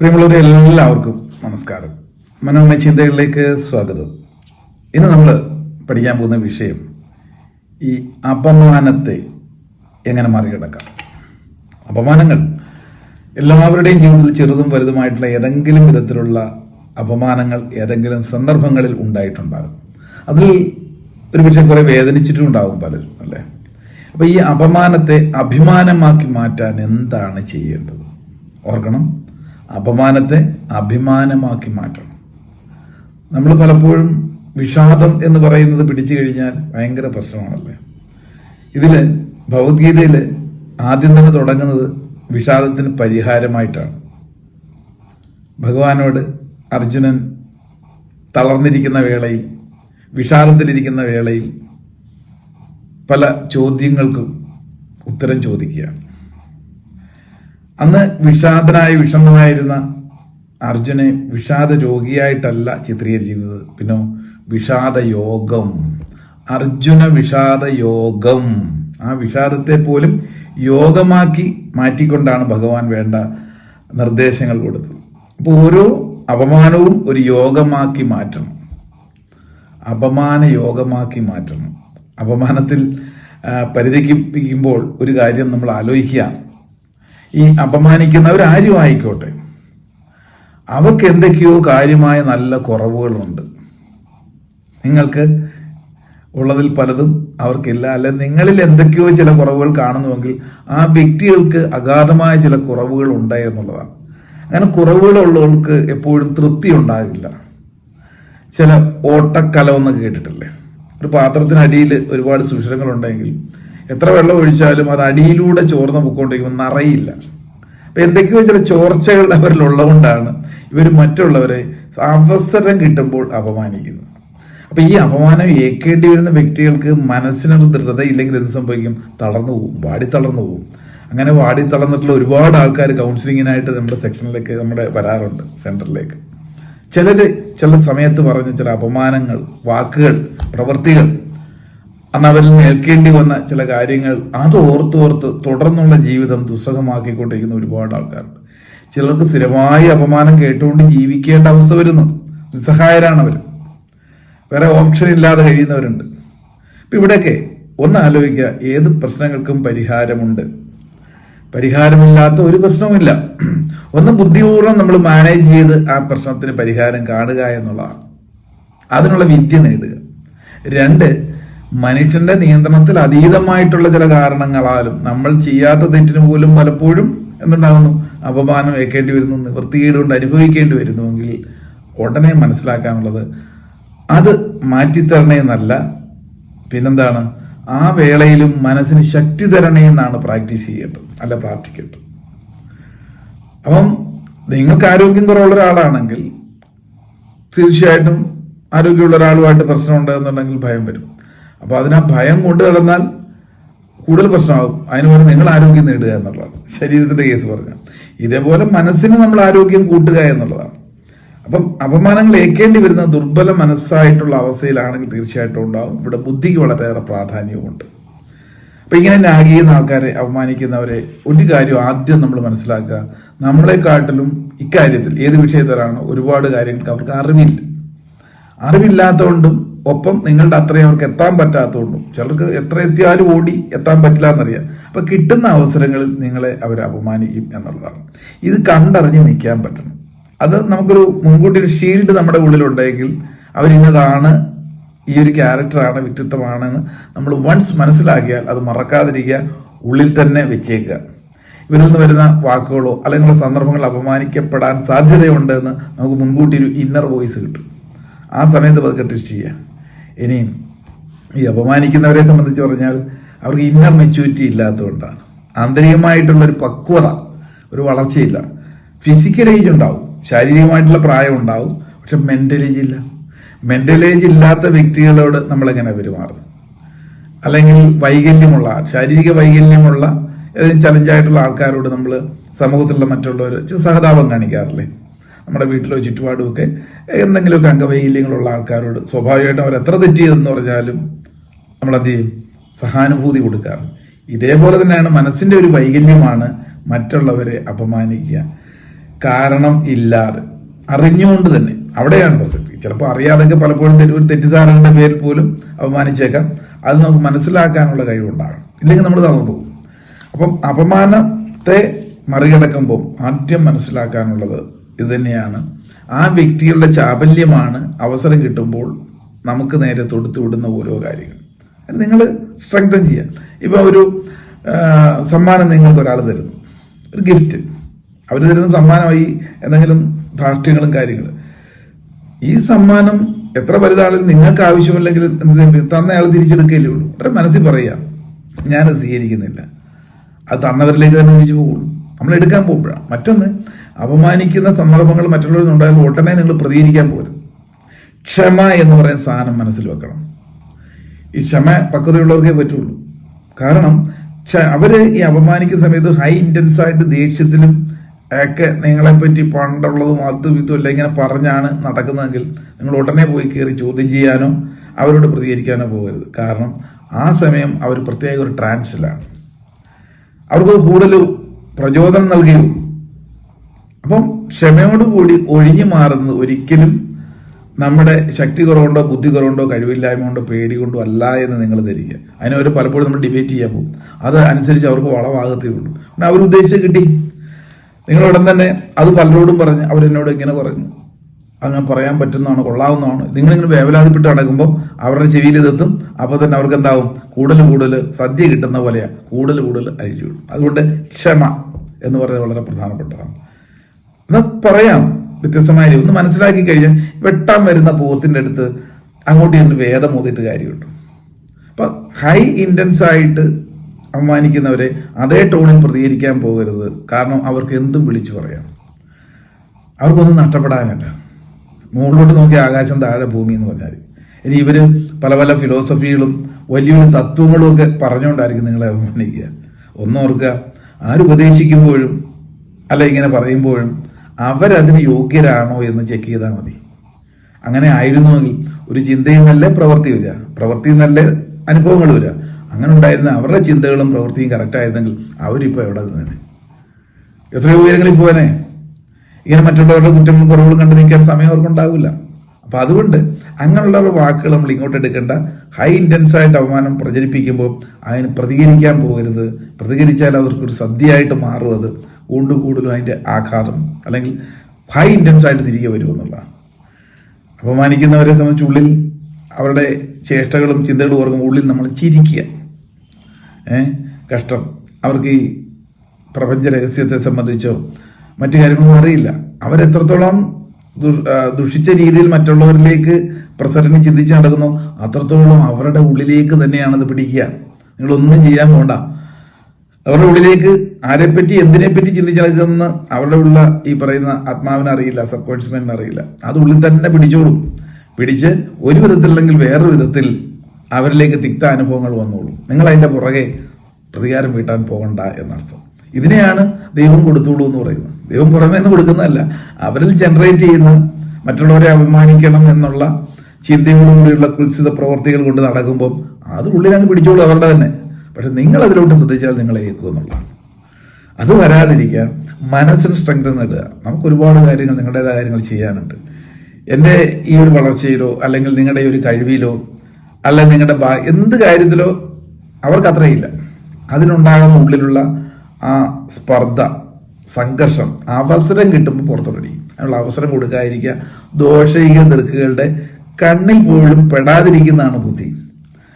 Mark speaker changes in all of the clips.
Speaker 1: പ്രിയമുള്ളവരെ എല്ലാവർക്കും നമസ്കാരം. മനോമയ ചിന്തകളിലേക്ക് സ്വാഗതം. ഇന്ന് നമ്മൾ പഠിക്കാൻ പോകുന്ന വിഷയം ഈ അപമാനത്തെ എങ്ങനെ മറികടക്കാം? അപമാനങ്ങൾ എല്ലാവരുടെയും ജീവിതത്തിൽ ചെറുതും വലുതുമായിട്ടുള്ള ഏതെങ്കിലും വിധത്തിലുള്ള അപമാനങ്ങൾ ഏതെങ്കിലും സന്ദർഭങ്ങളിൽ ഉണ്ടായിട്ടുണ്ടാകും. അതിൽ ഒരു പക്ഷേ കുറെ വേദനിച്ചിട്ടും ഉണ്ടാകും പലരും അല്ലേ? അപ്പോൾ ഈ അപമാനത്തെ അഭിമാനമാക്കി മാറ്റാൻ എന്താണ് ചെയ്യേണ്ടത്? ഓർക്കണം. അപമാനത്തെ അഭിമാനമാക്കി മാറ്റണം. നമ്മൾ പലപ്പോഴും വിഷാദം എന്ന് പറയുന്നത് പിടിച്ചു കഴിഞ്ഞാൽ ഭയങ്കര പ്രശ്നമാണല്ലേ? ഇതിൽ ഭഗവത്ഗീതയിൽ ആദ്യം തന്നെ തുടങ്ങുന്നത് വിഷാദത്തിന് പരിഹാരമായിട്ടാണ്. ഭഗവാനോട് അർജുനൻ തളർന്നിരിക്കുന്ന വേളയിൽ വിഷാദത്തിലിരിക്കുന്ന വേളയിൽ പല ചോദ്യങ്ങൾക്കും ഉത്തരം ചോദിക്കുകയാണ്. അന്ന് വിഷാദനായി വിഷമമായിരുന്ന അർജുനെ വിഷാദ രോഗിയായിട്ടല്ല ചിത്രീകരിച്ചിരുന്നത്. പിന്നെ വിഷാദ യോഗം അർജുന വിഷാദ യോഗം ആ വിഷാദത്തെ പോലും യോഗമാക്കി മാറ്റിക്കൊണ്ടാണ് ഭഗവാൻ വേണ്ട നിർദ്ദേശങ്ങൾ കൊടുത്തത്. അപ്പോൾ ഓരോ അപമാനവും ഒരു യോഗമാക്കി മാറ്റണം. അപമാന യോഗമാക്കി മാറ്റണം. അപമാനത്തിൽ പരിധിക്കിപ്പിക്കുമ്പോൾ ഒരു കാര്യം നമ്മൾ ആലോചിക്കുക. ഈ അപമാനിക്കുന്നവരാരും ആയിക്കോട്ടെ. അവർക്ക് എന്തൊക്കെയോ കാര്യമായ നല്ല കുറവുകളുണ്ട്. നിങ്ങൾക്ക് ഉള്ളതിൽ പലതും അവർക്കില്ല. അല്ലെ നിങ്ങളിൽ എന്തൊക്കെയോ ചില കുറവുകൾ കാണുന്നുവെങ്കിൽ ആ വ്യക്തികൾക്ക് അഗാധമായ ചില കുറവുകൾ ഉണ്ട് എന്നുള്ളതാണ്. അങ്ങനെ കുറവുകളുള്ളവർക്ക് എപ്പോഴും തൃപ്തി ഉണ്ടാകില്ല ചില ഓട്ടക്കലമെന്ന് കേട്ടിട്ടില്ലേ? ഒരു പാത്രത്തിനടിയിൽ ഒരുപാട് സുഷിരങ്ങൾ ഉണ്ടെങ്കിൽ എത്ര വെള്ളം ഒഴിച്ചാലും അത് അടിയിലൂടെ ചോർന്ന് പൊക്കോണ്ടിരിക്കുമ്പോൾ നിറയില്ല. അപ്പൊ എന്തൊക്കെയോ ചില ചോർച്ചകൾ അവരിൽ ഉള്ളതുകൊണ്ടാണ് ഇവർ മറ്റുള്ളവരെ അവസരം കിട്ടുമ്പോൾ അപമാനിക്കുന്നത്. അപ്പൊ ഈ അപമാനം ഏക്കേണ്ടി വരുന്ന വ്യക്തികൾക്ക് മനസ്സിനൊരു ദൃഢത ഇല്ലെങ്കിൽ എന്ത് സംഭവിക്കും? തളർന്നു പോകും വാടി തളർന്നു പോകും. അങ്ങനെ വാടി തളർന്നിട്ടുള്ള ഒരുപാട് ആൾക്കാർ കൗൺസിലിങ്ങിനായിട്ട് നമ്മുടെ സെക്ഷനിലേക്ക് നമ്മുടെ വരാറുണ്ട് സെന്ററിലേക്ക് ചിലര് ചില സമയത്ത് പറഞ്ഞ ചില അപമാനങ്ങൾ വാക്കുകൾ പ്രവൃത്തികൾ അന്ന് അവരിൽ നേൽക്കേണ്ടി വന്ന ചില കാര്യങ്ങൾ അത് ഓർത്തോർത്ത് തുടർന്നുള്ള ജീവിതം ദുസ്സഹമാക്കിക്കൊണ്ടിരിക്കുന്ന ഒരുപാട് ആൾക്കാരുണ്ട്. ചിലർക്ക് സ്ഥിരമായി അപമാനം കേട്ടുകൊണ്ട് ജീവിക്കേണ്ട അവസ്ഥ വരുന്നു. നിസ്സഹായരാണ് അവർ വേറെ ഓപ്ഷൻ ഇല്ലാതെ കഴിയുന്നവരുണ്ട്. അപ്പം ഇവിടെയൊക്കെ ഒന്ന് ആലോചിക്കുക ഏത് പ്രശ്നങ്ങൾക്കും പരിഹാരമുണ്ട്? പരിഹാരമില്ലാത്ത ഒരു പ്രശ്നവുമില്ല. ഒന്ന് ബുദ്ധിപൂർവം നമ്മൾ മാനേജ് ചെയ്ത് ആ പ്രശ്നത്തിന് പരിഹാരം കാണുക എന്നുള്ളതാണ്. അതിനുള്ള വിദ്യ നേടുക. രണ്ട് മനുഷ്യന്റെ നിയന്ത്രണത്തിൽ അതീതമായിട്ടുള്ള ചില കാരണങ്ങളാലും നമ്മൾ ചെയ്യാത്ത തെറ്റിന് പോലും പലപ്പോഴും എന്തുണ്ടാകുന്നു? അപമാനം ഏൽക്കേണ്ടി വരുന്നു നിവൃത്തികേട് കൊണ്ട് അനുഭവിക്കേണ്ടി വരുന്നുവെങ്കിൽ ഉടനെ മനസ്സിലാക്കാനുള്ളത് അത് മാറ്റിത്തരണേന്നല്ല. പിന്നെന്താണ്? ആ വേളയിലും മനസ്സിന് ശക്തി തരണേന്നാണ് പ്രാക്ടീസ് ചെയ്യേണ്ടത് അല്ല പ്രാർത്ഥിക്കേണ്ടത്. അപ്പം നിങ്ങൾക്ക് ആരോഗ്യം കുറവുള്ള ഒരാളാണെങ്കിൽ തീർച്ചയായിട്ടും ആരോഗ്യമുള്ള ഒരാളുമായിട്ട് പ്രശ്നമുണ്ട് എന്നുണ്ടെങ്കിൽ ഭയം വരും. അപ്പൊ അതിനാ ഭയം കൊണ്ടു കിടന്നാൽ കൂടുതൽ പ്രശ്നമാകും. അതിന് പകരം നിങ്ങൾ ആരോഗ്യം നേടുക എന്നുള്ളതാണ്. ശരീരത്തിന്റെ കേസ് പറഞ്ഞ ഇതേപോലെ മനസ്സിന് നമ്മൾ ആരോഗ്യം കൂട്ടുക എന്നുള്ളതാണ്. അപ്പം അപമാനങ്ങൾ ഏൽക്കേണ്ടി വരുന്ന ദുർബല മനസ്സായിട്ടുള്ള അവസ്ഥയിലാണെങ്കിൽ തീർച്ചയായിട്ടും ഉണ്ടാവും. ഇവിടെ ബുദ്ധിക്ക് വളരെയേറെ പ്രാധാന്യവുമുണ്ട്. അപ്പൊ ഇങ്ങനെ നാഗിയുന്ന ആൾക്കാരെ അപമാനിക്കുന്നവരെ ഒരു കാര്യം ആദ്യം നമ്മൾ മനസ്സിലാക്കുക. നമ്മളെക്കാട്ടിലും ഇക്കാര്യത്തിൽ ഏത് വിഷയത്തിലാണോ ഒരുപാട് കാര്യങ്ങൾക്ക് അവർക്ക് അറിവില്ല. അറിവില്ലാത്തതുകൊണ്ടും ഒപ്പം നിങ്ങളുടെ അത്രയും അവർക്ക് എത്താൻ പറ്റാത്തതുകൊണ്ടും ചിലർക്ക് എത്ര എത്തിയാലും ഓടി എത്താൻ പറ്റില്ല എന്നറിയാം അപ്പം കിട്ടുന്ന അവസരങ്ങളിൽ നിങ്ങളെ അവർ അപമാനിക്കും എന്നുള്ളതാണ്. ഇത് കണ്ടറിഞ്ഞ് നിൽക്കാൻ പറ്റണം. അത് നമുക്കൊരു മുൻകൂട്ടി ഒരു ഷീൽഡ് നമ്മുടെ ഉള്ളിലുണ്ടെങ്കിൽ അവരിന്നതാണ് ഈ ഒരു ക്യാരക്ടറാണ് വ്യക്തിത്വമാണെന്ന് നമ്മൾ വൺസ് മനസ്സിലാക്കിയാൽ അത് മറക്കാതിരിക്കുക ഉള്ളിൽ തന്നെ വെച്ചേക്കുക. ഇവരിൽ നിന്ന് വരുന്ന വാക്കുകളോ അല്ലെങ്കിൽ സന്ദർഭങ്ങൾ അപമാനിക്കപ്പെടാൻ സാധ്യതയുണ്ടെന്ന് നമുക്ക് മുൻകൂട്ടി ഒരു ഇന്നർ വോയിസ് കിട്ടും. ആ സമയത്ത് പതുക്കെ ടെസ്റ്റ് ചെയ്യുക. ഇനിയും ഈ അപമാനിക്കുന്നവരെ സംബന്ധിച്ച് പറഞ്ഞാൽ അവർക്ക് ഇന്നർ മെച്യൂരിറ്റി ഇല്ലാത്തതുകൊണ്ടാണ്. ആന്തരികമായിട്ടുള്ളൊരു പക്വത ഒരു വളർച്ചയില്ല. ഫിസിക്കൽ ഏജ് ഉണ്ടാവും. ശാരീരികമായിട്ടുള്ള പ്രായം ഉണ്ടാവും. പക്ഷെ മെന്റൽ ഏജ് ഇല്ല. മെന്റൽ ഏജ് ഇല്ലാത്ത വ്യക്തികളോട് നമ്മളെങ്ങനെ പെരുമാറുന്നു? അല്ലെങ്കിൽ വൈകല്യമുള്ള ശാരീരിക വൈകല്യമുള്ള ഏതെങ്കിലും ചലഞ്ചായിട്ടുള്ള ആൾക്കാരോട് നമ്മൾ സമൂഹത്തിലുള്ള മറ്റുള്ളവർ സഹതാപം കാണിക്കാറില്ലേ? നമ്മുടെ വീട്ടിലോ ചുറ്റുപാടുമൊക്കെ എന്തെങ്കിലുമൊക്കെ അംഗവൈകല്യങ്ങളുള്ള ആൾക്കാരോട് സ്വാഭാവികമായിട്ടും അവർ എത്ര തെറ്റ് ചെയ്തെന്ന് പറഞ്ഞാലും നമ്മൾ എന്ത് ചെയ്യും? സഹാനുഭൂതി കൊടുക്കാറ് ഇതേപോലെ തന്നെയാണ് മനസ്സിന്റെ ഒരു വൈകല്യമാണ് മറ്റുള്ളവരെ അപമാനിക്കുക. കാരണം ഇല്ലാതെ. അറിഞ്ഞുകൊണ്ട് തന്നെ. അവിടെയാണ് പ്രസക്തി. ചിലപ്പോൾ അറിയാതൊക്കെ പലപ്പോഴും ഒരു തെറ്റിദ്ധാരണയുടെ പേരിൽ പോലും അപമാനിച്ചേക്കാം. അത് നമുക്ക് മനസ്സിലാക്കാനുള്ള കഴിവുണ്ടാകണം. ഇല്ലെങ്കിൽ നമ്മൾ തളർന്നു പോകും. അപ്പം അപമാനത്തെ മറികടക്കുമ്പോൾ ആദ്യം മനസ്സിലാക്കാനുള്ളത് ഇത് തന്നെയാണ് ആ വ്യക്തികളുടെ ചാബല്യമാണ് അവസരം കിട്ടുമ്പോൾ നമുക്ക് നേരെ തൊടുത്തു വിടുന്ന ഓരോ കാര്യങ്ങൾ. നിങ്ങൾ സ്ട്രെങ്തൻ ചെയ്യുക ഇപ്പം ഒരു സമ്മാനം നിങ്ങൾക്ക് ഒരാൾ തരുന്നു. ഒരു ഗിഫ്റ്റ്. അവർ തരുന്ന സമ്മാനമായി എന്തെങ്കിലും ധാർഷ്ട്യങ്ങളും കാര്യങ്ങളും. ഈ സമ്മാനം എത്ര വലുതാണെങ്കിലും നിങ്ങൾക്ക് ആവശ്യമില്ലെങ്കിൽ? തന്ന അയാൾ തിരിച്ചെടുക്കുകയല്ലേ ഉള്ളൂ. അവരുടെ മനസ്സിൽ പറയാം ഞാനത് സ്വീകരിക്കുന്നില്ല. അത് തന്നവരിലേക്ക് തന്നെ തിരിച്ചു പോകുള്ളൂ. നമ്മൾ എടുക്കാൻ പോകുമ്പോഴാണ്. മറ്റൊന്ന് അപമാനിക്കുന്ന സന്ദർഭങ്ങൾ മറ്റുള്ളവരിൽ ഉണ്ടായാൽ ഉടനെ നിങ്ങൾ പ്രതികരിക്കാൻ പോരും. ക്ഷമ എന്ന് പറയുന്ന സാധനം മനസ്സിൽ വെക്കണം. ഈ ക്ഷമ പക്വതയുള്ളവർക്കേ പറ്റുള്ളൂ. കാരണം അവർ ഈ അപമാനിക്കുന്ന സമയത്ത് ഹൈ ഇന്റൻസ് ആയിട്ട് ദേഷ്യത്തിലും ഒക്കെ നിങ്ങളെ പറ്റി പണ്ടുള്ളതും അതും ഇതും എല്ലാം ഇങ്ങനെ പറഞ്ഞാണ് നടക്കുന്നതെങ്കിൽ നിങ്ങൾ ഉടനെ പോയി കയറി ചോദ്യം ചെയ്യാനോ അവരോട് പ്രതികരിക്കാനോ പോകരുത്. കാരണം ആ സമയം അവർ പ്രത്യേക ഒരു ട്രാൻസിലാണ് അവർക്കത് കൂടുതൽ പ്രചോദനം നൽകുകയുള്ളൂ. അപ്പം ക്ഷമയോടുകൂടി ഒഴിഞ്ഞു മാറുന്നത് ഒരിക്കലും നമ്മുടെ ശക്തി കുറവുണ്ടോ ബുദ്ധി കുറവുണ്ടോ കഴിവില്ലായ്മ കൊണ്ടോ പേടി കൊണ്ടോ അല്ല എന്ന് നിങ്ങൾ ധരിക്കുക. അതിനെ അവർ പലപ്പോഴും നമ്മൾ ഡിബേറ്റ് ചെയ്യാൻ പോകും. അത് അനുസരിച്ച് അവർക്ക് വളവാകത്തേ ഉള്ളൂ അവർ ഉദ്ദേശിച്ച് കിട്ടി. നിങ്ങൾ ഉടൻ തന്നെ അത് പലരോടും പറഞ്ഞ് അവരെന്നോട് ഇങ്ങനെ പറഞ്ഞു. അങ്ങനെ പറയാൻ പറ്റുന്നതാണ് കൊള്ളാവുന്നതാണ്. നിങ്ങളിങ്ങനെ വേവലാതിപ്പെട്ട് നടക്കുമ്പോൾ അവരുടെ ചെവിയിൽ ഇതെത്തും. അപ്പോൾ തന്നെ അവർക്ക് എന്താവും? കൂടുതൽ കൂടുതൽ സദ്യ കിട്ടുന്ന പോലെയാണ് കൂടുതൽ കൂടുതൽ അഴിച്ചു അതുകൊണ്ട് ക്ഷമ എന്ന് പറയുന്നത് വളരെ പ്രധാനപ്പെട്ടതാണ്. എന്നാൽ പറയാം. വ്യത്യസ്തമായ രീതി. ഒന്ന് മനസ്സിലാക്കി കഴിഞ്ഞാൽ വെട്ടാൻ വരുന്ന പൂവത്തിന്റെ അടുത്ത് അങ്ങോട്ട് ചെന്ന് വേദം ഓതിയിട്ട് കാര്യമുണ്ട്. അപ്പൊ ഹൈ ഇന്റൻസ് ആയിട്ട് അപമാനിക്കുന്നവരെ അതേ ടോണിൽ പ്രതികരിക്കാൻ പോകരുത്. കാരണം അവർക്ക് എന്തും വിളിച്ചു പറയാം. അവർക്കൊന്നും നഷ്ടപ്പെടാനല്ല. മുകളിലോട്ട് നോക്കി ആകാശം താഴെ ഭൂമി എന്ന് പറഞ്ഞാൽ ഇനി ഇവർ പല പല ഫിലോസഫികളും വലിയ വലിയ തത്വങ്ങളും ഒക്കെ പറഞ്ഞുകൊണ്ടായിരിക്കും നിങ്ങളെ അപമാനിക്കുക. ഒന്നോർക്കുക ആരുപദേശിക്കുമ്പോഴും അല്ല ഇങ്ങനെ പറയുമ്പോഴും അവരതിന് യോഗ്യരാണോ എന്ന് ചെക്ക് ചെയ്താൽ മതി. അങ്ങനെ ആയിരുന്നുവെങ്കിൽ ഒരു ചിന്തയും നല്ല പ്രവൃത്തി വരിക. പ്രവൃത്തി നല്ല അനുഭവങ്ങൾ വരിക. അങ്ങനെ ഉണ്ടായിരുന്ന അവരുടെ ചിന്തകളും പ്രവൃത്തിയും കറക്റ്റായിരുന്നെങ്കിൽ അവരിപ്പോൾ എവിടെ നിന്നെ എത്രയോ ഉയരങ്ങളിൽ പോകാനേ ഇങ്ങനെ മറ്റുള്ളവരുടെ കുറ്റങ്ങളും കുറവുകളും കണ്ടു നിൽക്കാൻ സമയം അവർക്കുണ്ടാവില്ല. അപ്പൊ അതുകൊണ്ട് അങ്ങനെയുള്ള വാക്കുകൾ നമ്മൾ ഇങ്ങോട്ട് എടുക്കേണ്ട. ഹൈ ഇന്റൻസായിട്ട് അവമാനം പ്രചരിപ്പിക്കുമ്പോൾ അതിന് പ്രതികരിക്കാൻ പോകരുത്. പ്രതികരിച്ചാൽ അവർക്കൊരു സദ്യയായിട്ട് മാറും അത്. കൂടുതൽ കൂടുതലും അതിന്റെ ആഘാതം അല്ലെങ്കിൽ ഹൈ ഇന്റൻസായിട്ട് തിരികെ വരുമെന്നുള്ളതാണ് അപമാനിക്കുന്നവരെ സംബന്ധിച്ച് ഉള്ളിൽ അവരുടെ ചേഷ്ടകളും ചിന്തകളും ഓർക്കുമ്പോൾ ഉള്ളിൽ നമ്മൾ ചിരിക്കുക. ഏ? കഷ്ടം. അവർക്ക് ഈ പ്രപഞ്ച രഹസ്യത്തെ സംബന്ധിച്ചോ മറ്റു കാര്യങ്ങളൊന്നും അറിയില്ല. അവരെത്രത്തോളം ദുഷിച്ച രീതിയിൽ മറ്റുള്ളവരിലേക്ക് പ്രസരണം ചിന്തിച്ച് നടക്കുന്നു. അത്രത്തോളം അവരുടെ ഉള്ളിലേക്ക് തന്നെയാണ് അത് പിടിക്കുക. നിങ്ങളൊന്നും ചെയ്യാൻ പോണ്ട. അവരുടെ ഉള്ളിലേക്ക് ആരെപ്പറ്റി എന്തിനെപ്പറ്റി ചിന്തിച്ച് നടക്കുന്ന അവരുടെ ഉള്ള ഈ പറയുന്ന ആത്മാവിനെ അറിയില്ല സബ് കോൺഷ്യസ്മെന്റിന് അറിയില്ല. അത് ഉള്ളിൽ തന്നെ പിടിച്ചോളും. പിടിച്ച് ഒരു വിധത്തിലല്ലെങ്കിൽ വേറൊരു വിധത്തിൽ അവരിലേക്ക് തിക്ത അനുഭവങ്ങൾ വന്നോളും. നിങ്ങൾ അതിന്റെ പുറകെ പ്രതികാരം വീട്ടാൻ പോകണ്ട എന്നർത്ഥം. ഇതിനെയാണ് ദൈവം കൊടുത്തോളൂ എന്ന് പറയുന്നത്. ദൈവം പുറമേ നിന്ന് കൊടുക്കുന്നതല്ല. അവരിൽ ജനറേറ്റ് ചെയ്യുന്ന മറ്റുള്ളവരെ അപമാനിക്കണം എന്നുള്ള ചിന്തയോടുകൂടിയുള്ള കുത്സിത പ്രവർത്തികൾ കൊണ്ട് നടക്കുമ്പോൾ അത് ഉള്ളിലങ്ങ് പിടിച്ചോളൂ അവരുടെ തന്നെ. പക്ഷെ നിങ്ങൾ അതിലോട്ട് ശ്രദ്ധിച്ചാൽ നിങ്ങളെ ഏൽക്കും എന്നുള്ളതാണ്. അത് വരാതിരിക്കാൻ മനസ്സിന് സ്ട്രെങ്ത് നേടുക നമുക്ക് ഒരുപാട് കാര്യങ്ങൾ നിങ്ങളുടേതായ കാര്യങ്ങൾ ചെയ്യാനുണ്ട്. എന്റെ ഈ ഒരു വളർച്ചയിലോ അല്ലെങ്കിൽ നിങ്ങളുടെ ഈ ഒരു കഴിവിലോ അല്ല നിങ്ങളുടെ എന്ത് കാര്യത്തിലോ അവർക്ക് അത്രയില്ല. അതിനുണ്ടാകുന്ന ഉള്ളിലുള്ള ആ സ്പർദ്ധ സംഘർഷം അവസരം കിട്ടുമ്പോൾ പുറത്തുടടി അതിനുള്ള അവസരം കൊടുക്കാതിരിക്കുക ദോഷയിക ദീർഘകളുടെ കണ്ണിൽ പോലും പെടാതിരിക്കുന്നതാണ് ബുദ്ധി.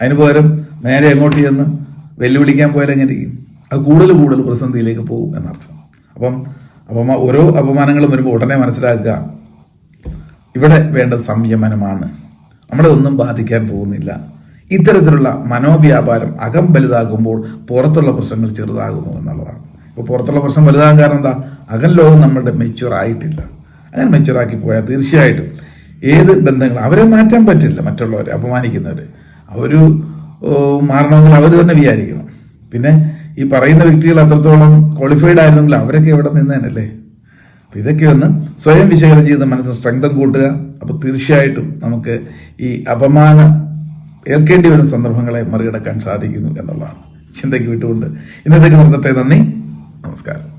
Speaker 1: അതിന് പകരം നേരെ എങ്ങോട്ട് ചെന്ന് വെല്ലുവിളിക്കാൻ പോയാൽ എങ്ങനെ ഇരിക്കും? അത് കൂടുതൽ കൂടുതൽ പ്രതിസന്ധിയിലേക്ക് പോകും എന്നർത്ഥം. അപ്പം അപമാ ഓരോ അപമാനങ്ങളും വരുമ്പോൾ ഉടനെ മനസ്സിലാക്കുക ഇവിടെ വേണ്ട സംയമനമാണ്. നമ്മളെ ഒന്നും ബാധിക്കാൻ പോകുന്നില്ല. ഇത്തരത്തിലുള്ള മനോവ്യാപാരം അകം വലുതാകുമ്പോൾ പുറത്തുള്ള പ്രശ്നങ്ങൾ ചെറുതാകുന്നു എന്നുള്ളതാണ്. ഇപ്പോൾ പുറത്തുള്ള പ്രശ്നം വലുതാകാൻ കാരണം എന്താ? അകം ലോകം നമ്മളുടെ മെച്യൂർ ആയിട്ടില്ല. അങ്ങനെ മെച്യൂറാക്കി പോയാൽ തീർച്ചയായിട്ടും ഏത് ബന്ധങ്ങൾ അവരെ മാറ്റാൻ പറ്റില്ല മറ്റുള്ളവരെ അപമാനിക്കുന്നവർ അവർ മാറണമെങ്കിൽ അവർ തന്നെ വിചാരിക്കണം. പിന്നെ ഈ പറയുന്ന വ്യക്തികൾ അത്രത്തോളം ക്വാളിഫൈഡ് ആയിരുന്നെങ്കിൽ അവരൊക്കെ നിന്ന് നിന്നേനല്ലേ? അപ്പോൾ ഇതൊക്കെ ഒന്ന് സ്വയം വിശകലനം ചെയ്ത് മനസ്സിന് സ്ട്രെങ്തം കൂട്ടുക. അപ്പോൾ തീർച്ചയായിട്ടും നമുക്ക് ഈ അപമാനം ഏൽക്കേണ്ടി വരുന്ന സന്ദർഭങ്ങളെ മറികടക്കാൻ സാധിക്കുന്നു എന്നുള്ളതാണ്. ചിന്തയ്ക്ക് വിട്ടുകൊണ്ട് ഇന്നത്തേക്ക് നിർത്തട്ടെ. നന്ദി. നമസ്കാരം.